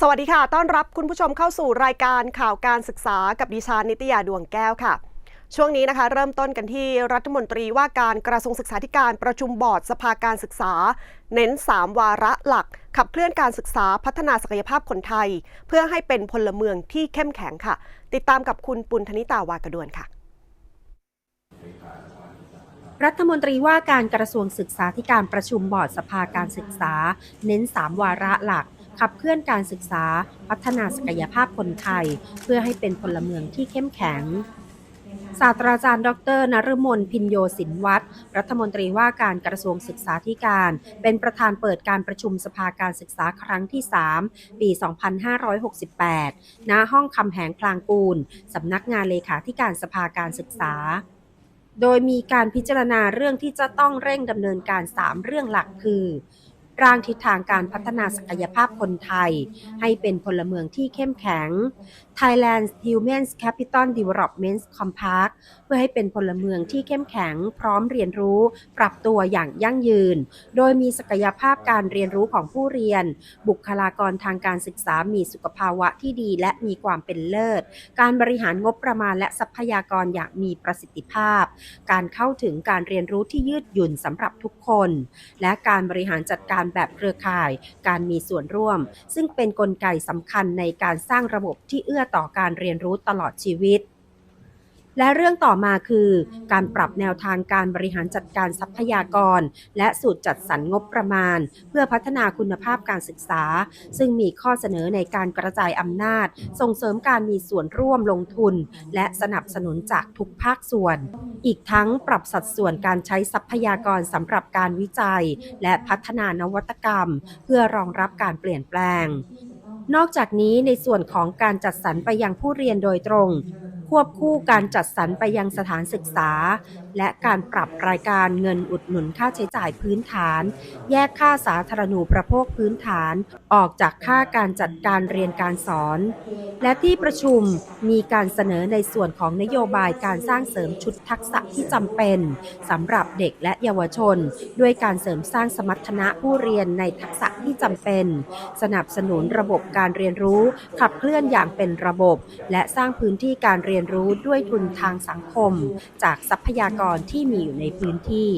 สวัสดีค่ะ ต้อนรับคุณผู้ชมเข้าสู่รายการข่าวการศึกษากับดิฉันนิตยาดวงแก้วค่ะ ช่วงนี้นะคะ เริ่มต้นกันที่รัฐมนตรีว่าการกระทรวงศึกษาธิการประชุมบอร์ดสภาการศึกษา เน้น 3 วาระหลัก ขับเคลื่อนการศึกษาพัฒนาศักยภาพคนไทย เพื่อให้เป็นพลเมืองที่เข้มแข็งค่ะ ติดตามกับคุณปุณธนิตาวากระดวนค่ะรัฐมนตรีว่าการกระทรวงศึกษาธิการประชุมบอร์ดสภาการศึกษา เน้น 3 วาระหลัก ขับเคลื่อนการศึกษา พัฒนาศักยภาพคนไทย เพื่อให้เป็นพลเมืองที่เข้มแข็งศาสตราจารย์ ดรนฤมลพินโยสินวัตรรัฐมนตรีว่าการกระทรวงศึกษาธิการ เป็นประธานเปิดการประชุมสภาการศึกษาครั้งที่ 3 ปี 2568 ณ ห้องคำแหงพลางกูล สำนักงานเลขาธิการสภาการศึกษา โดยมีการพิจารณาเรื่องที่จะต้องเร่งดำเนินการ 3 เรื่องหลักคือ ร่างทิศทางการพัฒนาศักยภาพคนไทย ให้เป็นพลเมืองที่เข้มแข็ง Thailand Human Capital Development Compact เพื่อให้เป็นพลเมืองที่เข้มแข็ง พร้อมเรียนรู้ ปรับตัวอย่างยั่งยืน โดยมีศักยภาพการเรียนรู้ของผู้เรียน บุคลากรทางการศึกษามีสุขภาวะที่ดีและมีความเป็นเลิศ การบริหารงบประมาณและทรัพยากรอย่างมีประสิทธิภาพ การเข้าถึงการเรียนรู้ที่ยืดหยุ่นสำหรับทุกคน และการบริหารจัดการแบบเครือข่าย การมีส่วนร่วม ซึ่งเป็นนกลไกสำคัญในการสร้างระบบที่เอื้อต่อการเรียนรู้ตลอดชีวิต และเรื่องต่อมาคือการปรับแนวทางการบริหารจัดการทรัพยากร และสูตรจัดสรรงบประมาณ เพื่อพัฒนาคุณภาพการศึกษา ซึ่งมีข้อเสนอในการกระจายอำนาจ ส่งเสริมการมีส่วนร่วมลงทุน และสนับสนุนจากทุกภาคส่วน อีกทั้งปรับสัดส่วนการใช้ทรัพยากรสำหรับการวิจัย และพัฒนานวัตกรรม เพื่อรองรับการเปลี่ยนแปลงนอกจากนี้ในส่วนของการจัดสรรไปยังผู้เรียนโดยตรง ควบคู่การจัดสรรไปยังสถานศึกษา และการปรับรายการเงินอุดหนุนค่าใช้จ่ายพื้นฐาน แยกค่าสาธารณูประโภคพื้นฐานออกจากค่าการจัดการเรียนการสอน และที่ประชุมมีการเสนอในส่วนของนโยบายการสร้างเสริมชุดทักษะที่จำเป็นสำหรับเด็กและเยาวชน ด้วยการเสริมสร้างสมรรถนะผู้เรียนในทักษะที่จำเป็น สนับสนุนระบบการเรียนรู้ ขับเคลื่อนอย่างเป็นระบบ และสร้างพื้นที่การเรียนรู้ด้วยทุนทางสังคม จากทรัพยากรที่มีอยู่ในพื้นที่